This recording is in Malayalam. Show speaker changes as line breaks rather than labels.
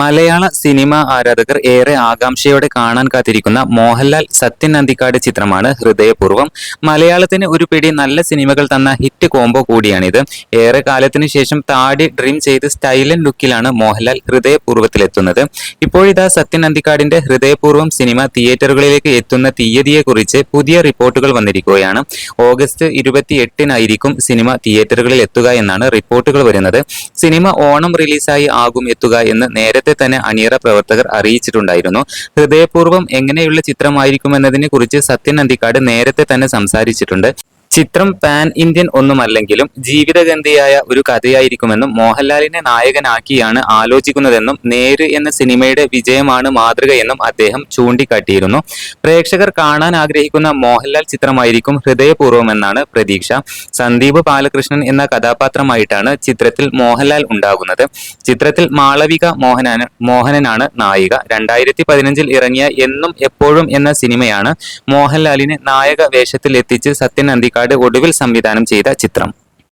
മലയാള സിനിമ ആരാധകർ ഏറെ ആകാംക്ഷയോടെ കാണാൻ കാത്തിരിക്കുന്ന മോഹൻലാൽ സത്യൻ അന്തിക്കാട് ചിത്രമാണ് ഹൃദയപൂർവം. മലയാളത്തിന് ഒരു പിടി നല്ല സിനിമകൾ തന്ന ഹിറ്റ് കോംബോ കൂടിയാണിത്. ഏറെ കാലത്തിനു ശേഷം താടി ഡ്രീം ചെയ്ത് സ്റ്റൈലൻ ലുക്കിലാണ് മോഹൻലാൽ ഹൃദയപൂർവത്തിലെത്തുന്നത്. ഇപ്പോഴിതാ സത്യൻ അന്തിക്കാടിന്റെ ഹൃദയപൂർവം സിനിമ തിയേറ്ററുകളിലേക്ക് എത്തുന്ന തീയതിയെക്കുറിച്ച് പുതിയ റിപ്പോർട്ടുകൾ വന്നിരിക്കുകയാണ്. ഓഗസ്റ്റ് ഇരുപത്തി എട്ടിനായിരിക്കും സിനിമ തിയേറ്ററുകളിൽ എത്തുക എന്നാണ് റിപ്പോർട്ടുകൾ വരുന്നത്. സിനിമ ഓണം റിലീസായി ആകും എത്തുക എന്ന് നേരത്തെ തന്നെ അണിയറ പ്രവർത്തകർ അറിയിച്ചിട്ടുണ്ടായിരുന്നു. ഹൃദയപൂർവം എങ്ങനെയുള്ള ചിത്രമായിരിക്കുമെന്നതിനെ കുറിച്ച് സത്യൻ അന്തിക്കാട് നേരത്തെ തന്നെ സംസാരിച്ചിട്ടുണ്ട്. ചിത്രം പാൻ ഇന്ത്യൻ ഒന്നുമല്ലെങ്കിലും ജീവിതഗന്ധിയായ ഒരു കഥയായിരിക്കുമെന്നും മോഹൻലാലിനെ നായകനാക്കിയാണ് ആലോചിക്കുന്നതെന്നും നേര് എന്ന സിനിമയുടെ വിജയമാണ് മാതൃകയെന്നും അദ്ദേഹം ചൂണ്ടിക്കാട്ടിയിരുന്നു. പ്രേക്ഷകർ കാണാൻ ആഗ്രഹിക്കുന്ന മോഹൻലാൽ ചിത്രമായിരിക്കും ഹൃദയപൂർവമെന്നാണ് പ്രതീക്ഷ. സന്ദീപ് ബാലകൃഷ്ണൻ എന്ന കഥാപാത്രമായിട്ടാണ് ചിത്രത്തിൽ മോഹൻലാൽ ഉണ്ടാകുന്നത്. ചിത്രത്തിൽ മാളവിക മോഹനാണ് മോഹനനാണ് നായിക. രണ്ടായിരത്തി പതിനഞ്ചിൽ ഇറങ്ങിയ എന്നും എപ്പോഴും എന്ന സിനിമയാണ് മോഹൻലാലിനെ നായക വേഷത്തിൽ എത്തിച്ച് സത്യൻ അന്തിക്കാട് ഒടുവിൽ സംവിധാനം ചെയ്ത ചിത്രം.